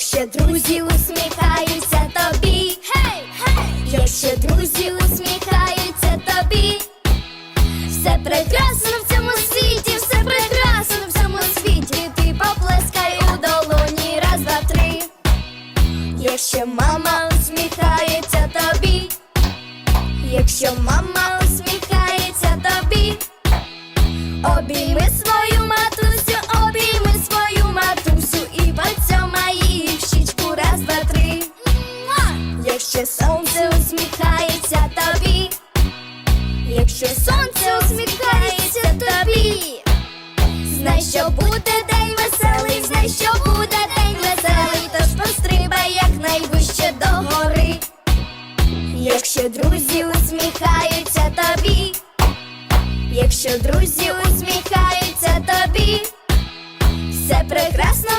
Якщо друзі усміхаються тобі, гей, гей, якщо друзі усміхаються тобі, все прекрасно в цьому світі, все прекрасно в цьому світі. Ти поплескай у долоні, раз, два, три. Якщо мама усміхається тобі, якщо мама усміхається тобі, обійми Якщо сонце усміхається тобі, якщо сонце усміхається тобі, знай, що буде день веселий, знай, що буде день веселий, тож пострибай якнайвище до гори. Якщо друзі усміхаються тобі, якщо друзі усміхаються тобі, все прекрасно